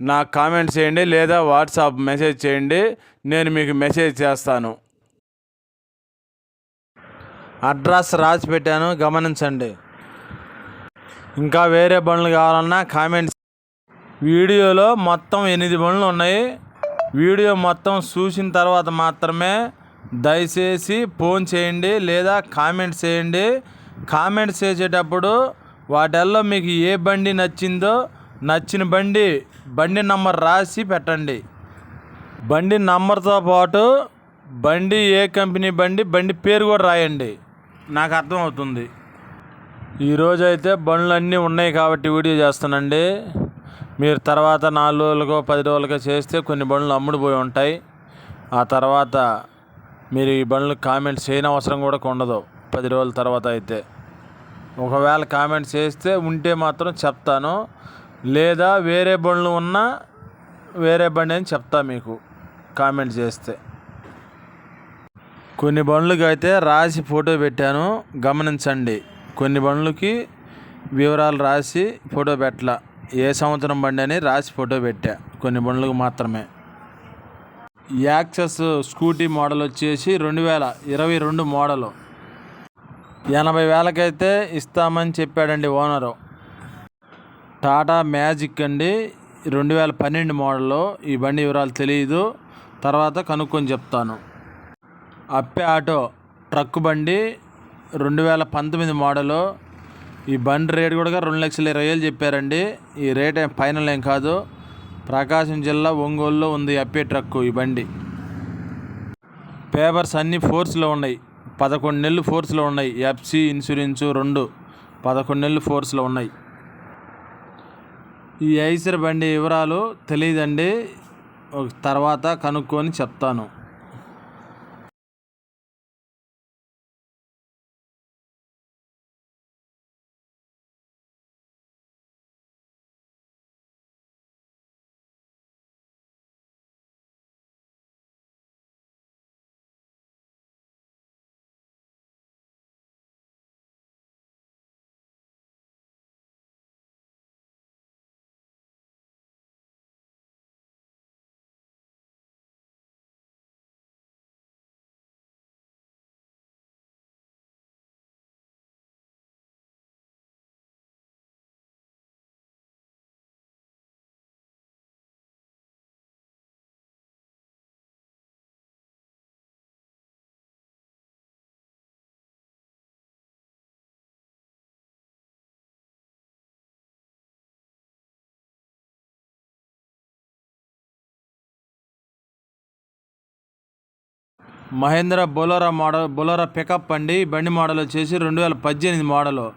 నాకు కామెంట్ చేయండి లేదా వాట్సాప్ మెసేజ్ చేయండి నేను మీకు మెసేజ్ చేస్తాను. అడ్రస్ రాసి పెట్టాను గమనించండి. ఇంకా వేరే బండ్లు కావాలన్నా కామెంట్స్. వీడియోలో మొత్తం ఎనిమిది బండ్లు ఉన్నాయి. వీడియో మొత్తం చూసిన తర్వాత మాత్రమే దయచేసి ఫోన్ చేయండి లేదా కామెంట్స్ చేయండి. కామెంట్స్ చేసేటప్పుడు వాటిల్లో మీకు ఏ బండి నచ్చిందో నచ్చిన బండి బండి నంబర్ రాసి పెట్టండి. బండి నంబర్తో పాటు బండి ఏ కంపెనీ బండి బండి పేరు కూడా రాయండి. నాకు అర్థమవుతుంది. ఈరోజు అయితే బండ్లు అన్నీ ఉన్నాయి కాబట్టి వీడియో చేస్తానండి. మీరు తర్వాత నాలుగు రోజులకో పది రోజులకో చేస్తే కొన్ని బండ్లు అమ్ముడుపోయి ఉంటాయి. ఆ తర్వాత మీరు ఈ బండ్లు కామెంట్స్ చేయని అవసరం కూడా ఉండదు. పది రోజుల తర్వాత అయితే. ఒకవేళ కామెంట్ చేస్తే ఉంటే మాత్రం చెప్తాను. లేదా వేరే బండ్లు ఉన్నా వేరే బండి అని చెప్తా మీకు కామెంట్ చేస్తే. కొన్ని బండ్లకి అయితే రాసి ఫోటో పెట్టాను గమనించండి. కొన్ని బండ్లకి వివరాలు రాసి ఫోటో పెట్టలా. ఏ సంవత్సరం బండి అని రాసి ఫోటో పెట్టా కొన్ని బండ్లకు మాత్రమే. యాక్సెస్ స్కూటీ మోడల్ వచ్చేసి రెండు వేల ఇరవై రెండు మోడలు. ఎనభై వేలకైతే ఇస్తామని చెప్పాడండి ఓనరు. టాటా మ్యాజిక్ అండి. రెండు వేల పన్నెండు మోడల్లో ఈ బండి వివరాలు తెలియదు తర్వాత కనుక్కొని చెప్తాను. అప్పే ఆటో ట్రక్ బండి రెండు వేల పంతొమ్మిది మోడలు. ఈ బండి రేట్ కూడా రెండు లక్షల ఇరవై వేలు చెప్పారండి. ఈ రేట్ ఏం ఫైనల్ ఏం కాదు. ప్రకాశం జిల్లా ఒంగోలులో ఉంది అప్పే ట్రక్కు ఈ బండి. పేపర్స్ అన్నీ ఫోర్స్లో ఉన్నాయి. పదకొండు నెలలు ఫోర్స్లో ఉన్నాయి. ఎఫ్సి ఇన్సూరెన్సు రెండు పదకొండు నెలలు ఫోర్స్లో ఉన్నాయి. ఈ ఐసర్ బండి వివరాలు తెలియదండి. తర్వాత కనుక్కొని చెప్తాను. మహేంద్ర బొలోరా మోడల్ బొలోరా పికప్ అండి ఈ బండి మోడల్ వచ్చేసి రెండు వేల పద్దెనిమిది మోడలు.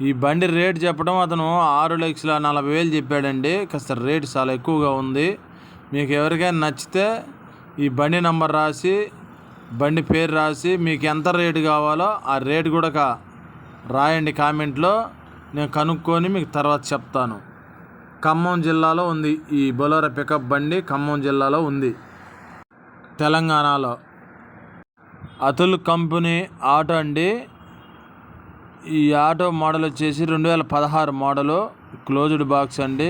ఈ బండి రేట్ చెప్పడం అతను ఆరు లక్షల నలభై వేలు చెప్పాడండి. కాస్త రేట్ చాలా ఎక్కువగా ఉంది. మీకు ఎవరికైనా నచ్చితే ఈ బండి నంబర్ రాసి బండి పేరు రాసి మీకు ఎంత రేటు కావాలో ఆ రేటు కూడా కా- రాయండి కామెంట్లో. నేను కనుక్కొని మీకు తర్వాత చెప్తాను. ఖమ్మం జిల్లాలో ఉంది ఈ బొలోరా పికప్ బండి ఖమ్మం జిల్లాలో ఉంది. తెలంగాణలో. అతుల్ కంపెనీ ఆటో అండి. ఈ ఆటో మోడల్ వచ్చేసి రెండు వేల పదహారు మోడలు క్లోజ్డ్ బాక్స్ అండి.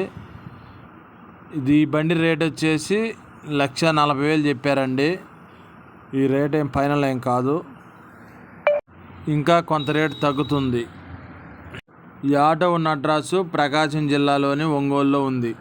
ఇది ఈ బండి రేట్ వచ్చేసి లక్ష నలభై వేలు చెప్పారండి. ఈ రేట్ ఏం ఫైనల్ ఏం కాదు. ఇంకా కొంత రేటు తగ్గుతుంది. ఈ ఆటో ఉన్న అడ్రస్సు ప్రకాశం జిల్లాలోని ఒంగోలులో ఉంది.